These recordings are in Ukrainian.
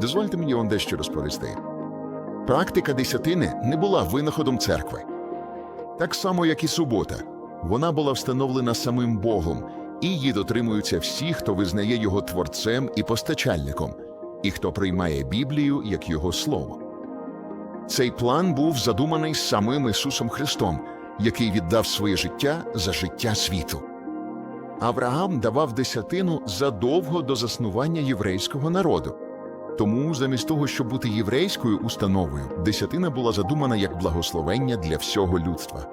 Дозвольте мені вам дещо розповісти. Практика десятини не була винаходом церкви. Так само, як і субота, вона була встановлена самим Богом, і її дотримуються всі, хто визнає його творцем і постачальником, і хто приймає Біблію як його слово. Цей план був задуманий самим Ісусом Христом, який віддав своє життя за життя світу. Авраам давав десятину задовго до заснування єврейського народу. Тому, замість того, щоб бути єврейською установою, десятина була задумана як благословення для всього людства.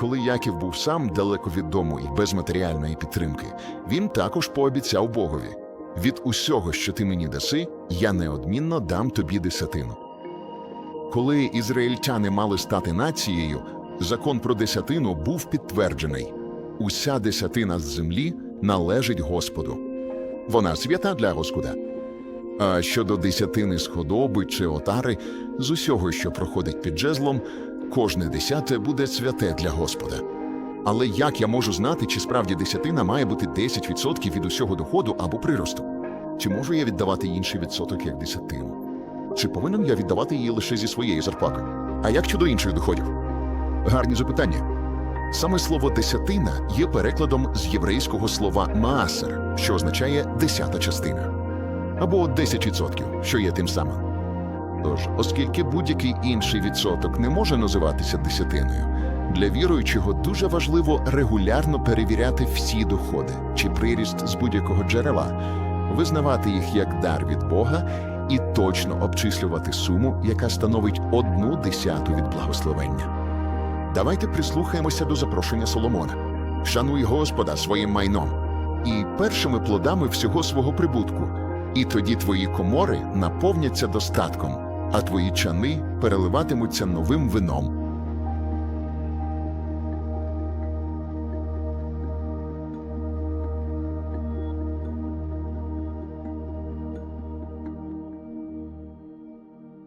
Коли Яків був сам далеко від дому і без матеріальної підтримки, він також пообіцяв Богові: від усього, що ти мені даси, я неодмінно дам тобі десятину. Коли ізраїльтяни мали стати нацією, закон про десятину був підтверджений: уся десятина з землі належить Господу. Вона свята для Господа. А щодо десятини з худоби чи отари, з усього, що проходить під жезлом, кожне десяте буде святе для Господа. Але як я можу знати, чи справді десятина має бути 10% від усього доходу або приросту? Чи можу я віддавати інший відсоток як десятину? Чи повинен я віддавати її лише зі своєї зарплати? А як щодо інших доходів? Гарні запитання. Саме слово десятина є перекладом з єврейського слова маасер, що означає десята частина або 10%, що є тим самим. Тож, оскільки будь-який інший відсоток не може називатися десятиною, для віруючого дуже важливо регулярно перевіряти всі доходи чи приріст з будь-якого джерела, визнавати їх як дар від Бога і точно обчислювати суму, яка становить одну десяту від благословення. Давайте прислухаємося до запрошення Соломона. Шануй Господа своїм майном і першими плодами всього свого прибутку, і тоді твої комори наповняться достатком, а твої чани переливатимуться новим вином.